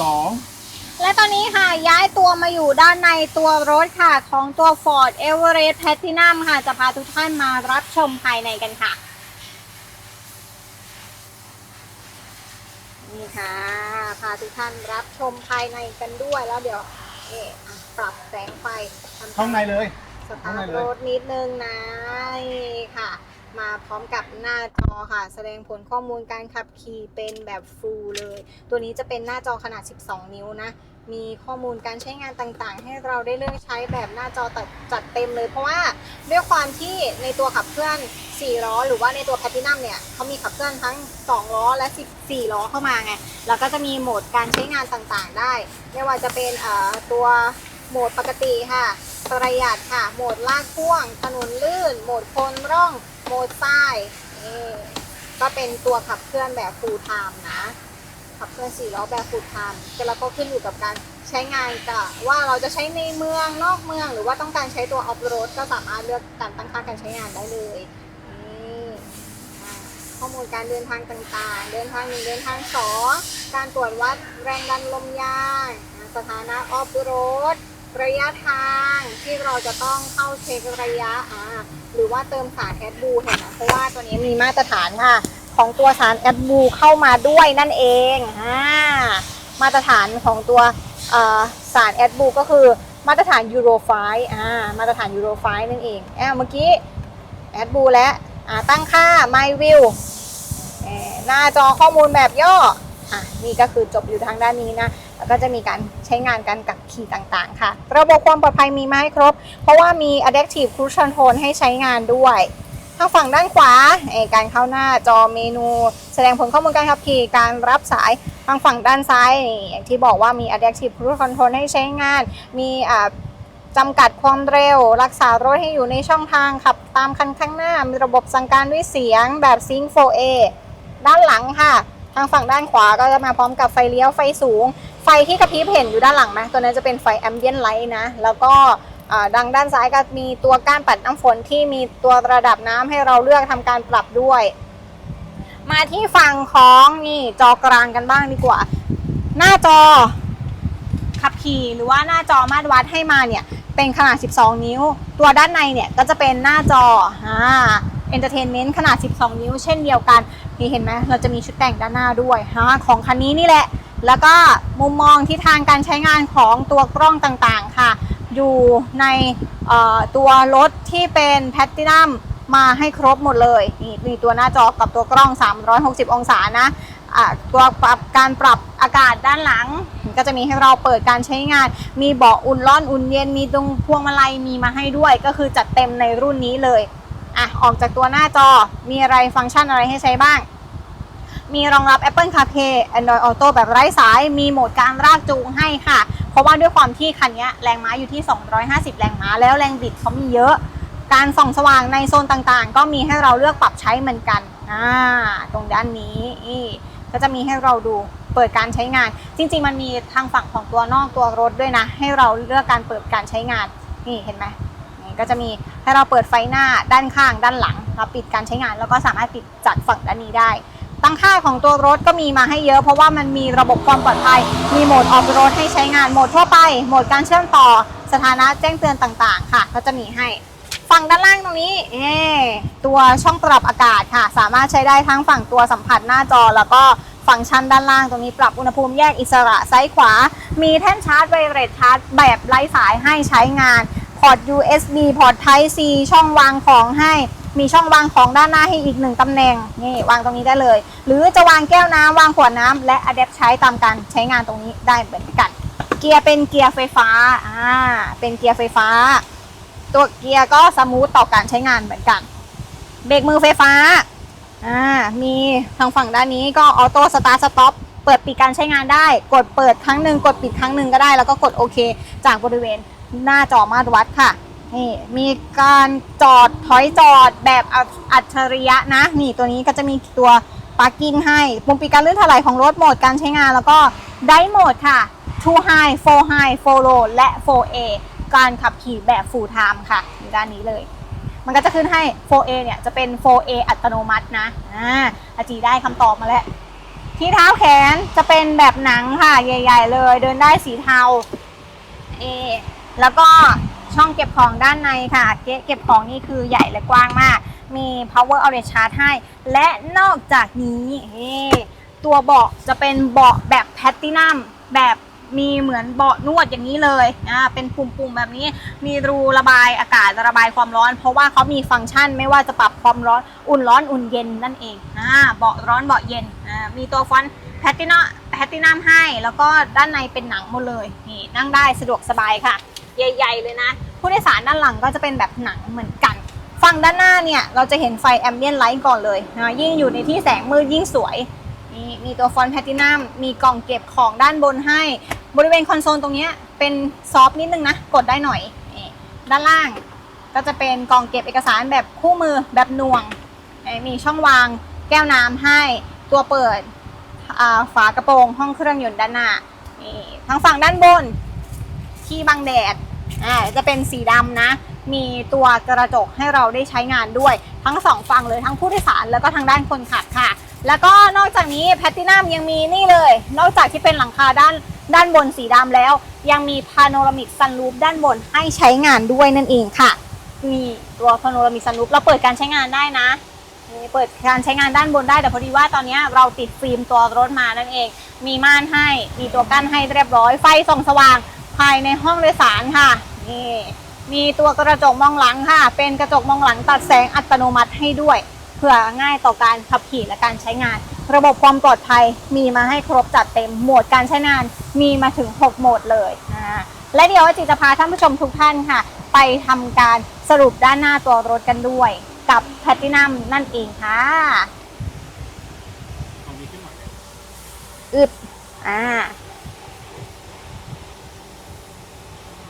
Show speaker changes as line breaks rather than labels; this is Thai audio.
สอง
และตอนนี้ค่ะย้ายตัวมาอยู่ด้านในตัวรถค่ะ ของตัว Ford Everest Platinum ค่ะ จะพาทุกท่านมารับชมภายในกันค่ะ นี่ค่ะ พาทุกท่านรับชมภายในกันด้วยแล้วเดี๋ยวเอ๊ะอะปรับแสงไฟทำ
ข้างในเลย
สตาร์ทรถนิดนึงนะนี่ค่ะ มาพร้อมกับหน้าจอค่ะ แสดงผลข้อมูลการขับขี่เป็นแบบฟูลเลย ตัวนี้จะเป็นหน้าจอขนาด 12 นิ้วนะ มีข้อมูลการใช้งานต่างๆ ให้เราได้เลือกใช้แบบหน้าจอจัดเต็มเลย เพราะว่าด้วยความที่ในตัวขับเคลื่อน 4 ล้อ หรือว่าในตัวแพทินัมเนี่ยเขามีขับเคลื่อนทั้ง 2 ล้อและ 14 ล้อเข้ามาไง แล้วก็จะมีโหมดการใช้งานต่างๆ ได้ ไม่ว่าจะเป็นตัวโหมดปกติค่ะประหยัดค่ะ โหมดลากพ่วง ถนนลื่น โหมดโคนร่อง โหมดทรายนี่ก็เป็นตัวขับเคลื่อนแบบ full time นะ ขับเคลื่อนสี่ล้อแบบ full time แต่เราก็ขึ้นอยู่กับการใช้งานกับว่าเราจะใช้ในเมืองนอกเมือง หรือว่าต้องการใช้ตัว off road ก็สามารถเลือกการตั้งค่าการใช้งานได้เลยนี่ข้อมูลการเดินทางต่างๆ เดินทางหนึ่งเดินทางสองการตรวจวัดแรงดันลมยางสถานะ off road ร ระยะทางที่เราจะต้องเข้าเช็คระยะอ่าหรือว่าเติมสารแอดบูเห็นไหมเพราะว่าตัวนี้มีมาตรฐานค่ะ ของตัวสารแอดบูเข้ามาด้วยนั่นเองอ่ามาตรฐานของตัวสารแอดบูก็คือมาตรฐานยูโรไฟอ่ามาตรฐานยูโรไฟนั่นเองอ่าเมื่อกี้แอดบูและอ่าตั้งค่า My View หน้าจอข้อมูลแบบย่ออะนี่ก็คือจบอยู่ทางด้านนี้นะ แล้วก็จะมีการใช้งานการกับขี่ต่างๆ ค่ะ ระบบความปลอดภัยมีมาให้ครบ เพราะว่ามี Adaptive Cruise Control ให้ใช้งานด้วยทางฝั่งด้านขวาการเข้าหน้าจอเมนู แสดงผลข้อมูลการขับขี่การรับสายทางฝั่งด้านซ้ายอย่างที่บอกว่ามี Adaptive Cruise Control ให้ใช้งาน มีจำกัดความเร็ว รักษารถให้อยู่ในช่องทางขับตามคันข้างหน้า มีระบบสั่งการด้วยเสียงแบบ Sync 4A ด้านหลังค่ะ ทางฝั่งด้านขวาก็จะมาพร้อมกับไฟเลี้ยวไฟสูง ไฟที่กระพริบเห็นอยู่ด้านหลังไหมตัวนั้นจะเป็นไฟ ambient light นะ แล้วก็ดังด้านซ้ายก็มีตัวก้านปัดน้ำฝนที่มีตัวระดับน้ำให้เราเลือกทำการปรับด้วย มาที่ฝั่งของนี่จอกลางกันบ้างดีกว่า หน้าจอขับขี่หรือว่าหน้าจอมาตรวัดให้มาเนี่ยเป็นขนาด 12 นิ้ว ตัวด้านในเนี่ยก็จะเป็นหน้าจออ่า entertainment ขนาด 12 นิ้ว เช่นเดียวกัน นี่เห็นไหมเราจะมีชุดแต่งด้านหน้าด้วยฮะของคันนี้นี่แหละ แล้วก็มุมมองที่ทางการใช้งานของตัวกล้องต่างๆค่ะ อยู่ในตัวรถที่เป็นแพตตินัมมาให้ครบหมดเลยนี่มีตัวหน้าจอกับตัวกล้อง 360 องศานะะตัวปรับการปรับอากาศด้านหลัง ก็จะมีให้เราเปิดการใช้งาน มีเบาะอุ่นร้อนอุ่นเย็นมีตรงพวงมาลัยมีมาให้ด้วย ก็คือจัดเต็มในรุ่นนี้เลย ออกจากตัวหน้าจอ มีอะไรฟังก์ชันอะไรให้ใช้บ้าง มีรองรับ Apple CarPlay Android Auto แบบไร้สาย มีโหมดการลากจูงให้ค่ะ เพราะว่าด้วยความที่คันนี้แรงม้าอยู่ที่ 250 แรงม้า แล้วแรงบิดเขามีเยอะ การส่องสว่างในโซนต่างๆ ก็มีให้เราเลือกปรับใช้เหมือนกันอ่าตรงด้านนี้ก็จะมีให้เราดูเปิดการใช้งาน จริง ๆ มันมีทางฝั่งของตัวนอกตัวรถด้วยนะ ให้เราเลือกการเปิดการใช้งาน นี่เห็นไหมนี่ก็จะมี ให้เราเปิดไฟหน้าด้านข้างด้านหลังเราปิดการใช้งาน แล้วก็สามารถปิดจากฝั่งด้านนี้ได้ ตั้งค่าของตัวรถก็มีมาให้เยอะ เพราะว่ามันมีระบบความปลอดภัย มีโหมดออฟโรดให้ใช้งานโหมดทั่วไปโหมดการเชื่อมต่อสถานะแจ้งเตือนต่างๆ ค่ะก็จะมีให้ฝั่งด้านล่างตรงนี้เอตัวช่องปรับอากาศค่ะ สามารถใช้ได้ทั้งฝั่งตัวสัมผัสหน้าจอ แล้วก็ฟังก์ชันด้านล่างตรงนี้ปรับอุณหภูมิแยกอิสระซ้ายขวา มีแท่นชาร์จไวเลสชาร์จแบบไร้สายให้ใช้งาน ร์ต USB พอร์ต Type C ช่องวางของให้ มีช่องวางของด้านหน้าให้อีกหนึ่งตำแหน่งนี่วางตรงนี้ได้เลย หรือจะวางแก้วน้ำวางขวดน้ำและอะแดปใช้ตามการใช้งานตรงนี้ได้เหมือนกัน เกียร์เป็นเกียร์ไฟฟ้าอ่าเป็นเกียร์ไฟฟ้า ตัวเกียร์ก็สมูทต่อการใช้งานเหมือนกัน เบรกมือไฟฟ้าอ่ามีทางฝั่งด้านนี้ก็ออโต้สตาร์ทสต็อปเปิดปิดการใช้งานได้ กดเปิดครั้งหนึ่งกดปิดครั้งหนึ่งก็ได้ แล้วก็กดโอเค จากบริเวณ หน้าจอมาตรวัดค่ะนี่มีการจอดถอยจอดแบบอัจฉริยะนะ นี่ตัวนี้ก็จะมีตัว parking ให้ปุ่มปิดการลื่นถลายของรถโหมดการใช้งานแล้วก็ได้โหมดค่ะ2 high 4 high 4 low และ 4A การขับขี่แบบ full time ค่ะอยู่ด้านนี้เลย มันก็จะขึ้นให้ 4A เนี่ยจะเป็น 4A อัตโนมัตินะอ่าอาจีได้คำตอบมาแล้ว ที่เท้าแขนจะเป็นแบบหนังค่ะ ใหญ่ ๆ เลย เดินได้สีเทาเอ แล้วก็ช่องเก็บของด้านในค่ะเก,เก็บของนี่คือใหญ่และกว้างมาก มี power outlet charge ให้ และนอกจากนี้ตัวเบาะจะเป็นเบาะแบบแพตตินัมแบบมีเหมือนเบาะนวดอย่างนี้เลยอ่าเป็นปุ่มๆแบบนี้ มีรูระบายอากาศระบายความร้อน เพราะว่าเขามีฟังก์ชันไม่ว่าจะปรับความร้อนอุ่นร้อนอุ่นเย็นนั่นเองอ่าเบาะร้อนเบาะเย็นอ่ามีตัวฟอนต์แพตตินัมแพตตินัมให้ แล้วก็ด้านในเป็นหนังหมดเลยนี่นั่งได้สะดวกสบายค่ะ ใหญ่ ๆ เลยนะ ผู้โดยสารด้านหลังก็จะเป็นแบบหนังเหมือนกัน ฝั่งด้านหน้าเนี่ย เราจะเห็นไฟแอมเบียนไลท์ก่อนเลยนะยิ่งอยู่ในที่แสงมืดยิ่งสวยนี่มีตัวฟอนต์แพตตินัมมีกล่องเก็บของด้านบนให้ บริเวณคอนโซลตรงนี้เป็นซอฟต์นิดนึงนะ กดได้หน่อยด้านล่างก็จะเป็นกล่องเก็บเอกสารแบบคู่มือแบบหน่วง มีช่องวางแก้วน้ำให้ตัวเปิดฝากระโปรงห้องเครื่องยนต์ด้านหน้าทางฝั่งด้านบน ที่บังแดด อ่าจะเป็นสีดำนะ มีตัวกระจกให้เราได้ใช้งานด้วย ทั้งสองฝั่งเลยทั้งผู้โดยสารแล้วก็ทางด้านคนขับค่ะ แล้วก็นอกจากนี้แพตตินัมยังมีนี่เลย นอกจากที่เป็นหลังคาด้านด้านบนสีดำแล้ว ยังมีพาโนรามิกซันรูฟด้านบนให้ใช้งานด้วยนั่นเองค่ะ มีตัวพาโนรามิกซันรูฟเราเปิดการใช้งานได้นะนี่เปิดการใช้งานด้านบนได้แต่พอดีว่าตอนนี้เราติดฟิล์มตัวรถมานั่นเอง มีม่านให้ มีตัวกั้นให้เรียบร้อย ไฟส่องสว่าง ภายในห้องโดยสารค่ะนี่มีตัวกระจกมองหลังค่ะ เป็นกระจกมองหลังตัดแสงอัตโนมัติให้ด้วยเพื่อง่ายต่อการขับขี่และการใช้งาน ระบบความปลอดภัยมีมาให้ครบจัดเต็มโหมดการใช้งานมีมาถึง 6 โหมดเลยอ่าและเดี๋ยวจิจะพาท่านผู้ชมทุกท่านค่ะ ไปทำการสรุปด้านหน้าตัวรถกันด้วย กับแพตตินัมนั่นเองค่ะ
ตรงนี้ขึ้นหน่อย
อึบอ่า